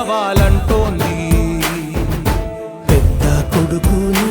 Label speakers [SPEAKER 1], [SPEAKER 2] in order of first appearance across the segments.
[SPEAKER 1] గెలవాలంటోంది.
[SPEAKER 2] పెద్ద
[SPEAKER 1] కొడుకుని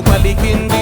[SPEAKER 1] పలికింది.